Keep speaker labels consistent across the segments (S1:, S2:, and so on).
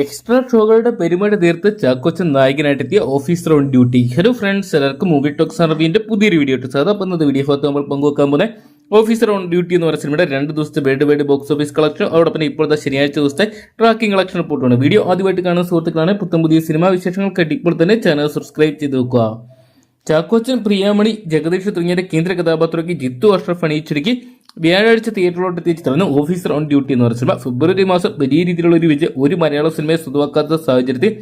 S1: Extra ഷോകളുടെ പെരുമഴ തീർത്ത് Chackochan നായകനായിട്ടെത്തിയ officer on duty. Hello friends എല്ലാവർക്കും മൂവി ടോക്സ് അറബിന്റെ പുതിയൊരു വീഡിയോ ഇട്ടു സാർ അപ്പം ഇന്നത്തെ വീഡിയോ ഭാഗത്ത് നമ്മൾ പങ്കുവെക്കാൻ പോലെ ഓഫീസർ ഓൺ ഡ്യൂട്ടി എന്ന് പറയുന്ന സിനിമയുടെ രണ്ട് ദിവസത്തെ world wide box office collection അതോടൊപ്പം ഇപ്പോഴത്തെ ശനിയാഴ്ച ദിവസത്തെ ട്രാക്കിംഗ് കളക്ഷൻ റിപ്പോർട്ടാണ് വീഡിയോ ആദ്യമായിട്ട് കാണുന്ന സുഹൃത്തുക്കളാണ്. പുത്തം പുതിയ സിനിമാ വിശേഷങ്ങൾക്കായിട്ട് ഇപ്പോൾ തന്നെ ചാനൽ സബ്സ്ക്രൈബ് ചെയ്ത് വെക്കുക. ചാക്കോച്ചൻ പ്രിയാമണി ജഗദീഷ് തുടങ്ങിയ കേന്ദ്ര കഥാപാത്രമാക്കി ജിത്തു അഷ്റഫ് അണിയിച്ചൊരുക്കി. വ്യാഴാഴ്ച തിയേറ്ററിലോട്ട് ചിത്രമാണ് ഓഫീസർ ഓൺ ഡ്യൂട്ടി എന്ന് പറഞ്ഞ സിനിമ. ഫെബ്രുവരി മാസം വലിയ രീതിയിലുള്ള ഒരു വിജയം ഒരു മലയാള സിനിമയെ സ്വന്തമാക്കാത്ത സാഹചര്യത്തിൽ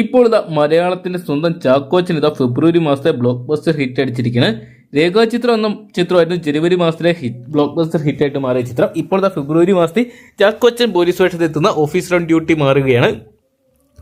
S1: ഇപ്പോൾ ഇതാ മലയാളത്തിന്റെ സ്വന്തം ചാക്കോച്ചൻ ഇതാ ഫെബ്രുവരി മാസത്തെ ബ്ലോക്ക് ബസ്റ്റർ ഹിറ്റ് അടിച്ചിരിക്കുന്നത് രേഖാചിത്രം എന്ന ചിത്രമായിരുന്നു ജനുവരി മാസത്തിലെ ഹിറ്റ് ബ്ലോക്ക് ബസ്റ്റർ ഹിറ്റായിട്ട് മാറിയ ചിത്രം. ഇപ്പോൾ ഇതാ ഫെബ്രുവരി മാസത്തിൽ ചാക്കോച്ചൻ പോലീസ് വേഷത്തിൽ എത്തുന്ന ഓഫീസർ ഓൺ ഡ്യൂട്ടി മാറുകയാണ്.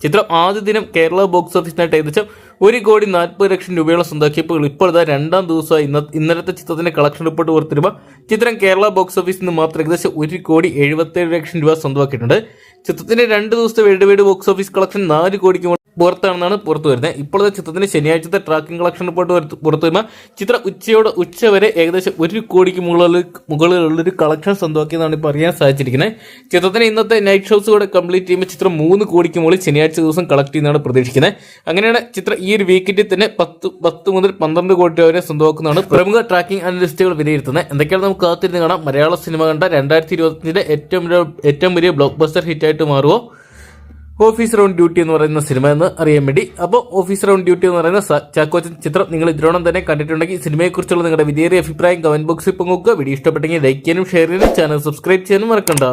S1: ചിത്രം ആദ്യ ദിനം കേരള ബോക്സ് ഓഫീസിനായിട്ട് ഏകദേശം ഒരു കോടി നാൽപ്പത് ലക്ഷം രൂപയുള്ള സ്വന്തമാക്കിയപ്പോൾ ഇപ്പോഴത്തെ രണ്ടാം ദിവസമായി ഇന്ന ഇന്നലത്തെ ചിത്രത്തിന്റെ കളക്ഷൻ റിപ്പോർട്ട് പുറത്തിരുമ്പോൾ ചിത്രം കേരള ബോക്സ് ഓഫീസിൽ നിന്ന് മാത്രം ഏകദേശം ഒരു കോടി എഴുപത്തേഴ് ലക്ഷം രൂപ സ്വന്തമാക്കിയിട്ടുണ്ട്. ചിത്രത്തിന്റെ രണ്ട് ദിവസത്തെ world wide box office collection നാല് കോടിക്ക് പുറത്താണെന്നാണ് പുറത്തു വരുന്നത്. ഇപ്പോഴത്തെ ചിത്രത്തിന് ശനിയാഴ്ചത്തെ ട്രാക്കിംഗ് കളക്ഷൻ റിപ്പോർട്ട് പുറത്ത് വരുമ്പോൾ ചിത്രം ഉച്ചയോട് ഉച്ച വരെ ഏകദേശം ഒരു കോടിക്ക് മുകളിൽ മുകളിലുള്ളൊരു കളക്ഷൻ സ്വന്തമാക്കിയതാണ് ഇപ്പോൾ അറിയാൻ സാധിച്ചിരിക്കുന്നത്. ചിത്രത്തിന് ഇന്നത്തെ നൈറ്റ് ഷോസ് കൂടെ കംപ്ലീറ്റ് ചെയ്യുമ്പോൾ ചിത്രം മൂന്ന് കോടിക്ക് മുകളിൽ ശനിയാഴ്ച ദിവസം കളക്ട് ചെയ്യുന്നതാണ് പ്രതീക്ഷിക്കുന്നത്. അങ്ങനെയാണ് ചിത്രം ഈ ഒരു വീക്കെൻഡിൽ തന്നെ പത്ത് പത്ത് മുതൽ പന്ത്രണ്ട് കോടി വരെ സ്വന്തമാക്കുന്നതാണ് പ്രമുഖ ട്രാക്കിംഗ് അനലിസ്റ്റുകൾ വിലയിരുത്തുന്നത്. എന്തൊക്കെയാണ് നമുക്ക് കാത്തിരുന്ന് കാണാം. മലയാള സിനിമ കണ്ട രണ്ടായിരത്തി ഇരുപത്തിന്റെ ഏറ്റവും ഏറ്റവും വലിയ ബ്ലോക്ക് ബസ്റ്റർ ഹിറ്റായിട്ട് മാറുമോ ഓഫീസർ ഓൺ ഡ്യൂട്ടി എന്ന് പറയുന്ന സിനിമ എന്ന് അറിയാൻ വേണ്ടി. അപ്പോൾ ഓഫീസർ ഓൺ ഡ്യൂട്ടി എന്ന് പറയുന്ന ചാക്കോച്ചൻ ചിത്രം നിങ്ങൾ ഇതിനോടൊപ്പം തന്നെ കണ്ടിട്ടുണ്ടെങ്കിൽ സിനിമയെക്കുറിച്ചുള്ള നിങ്ങളുടെ വിലയേറിയ അഭിപ്രായം കമന്റ് ബോക്സിൽ പങ്കുവെക്കുക വീഡിയോ ഇഷ്ടപ്പെട്ടെങ്കിൽ ലൈക്ക് ചെയ്യാനും ഷെയർ ചെയ്യാനും ചാനൽ സബ്സ്ക്രൈബ് ചെയ്യാനും മറക്കണ്ട.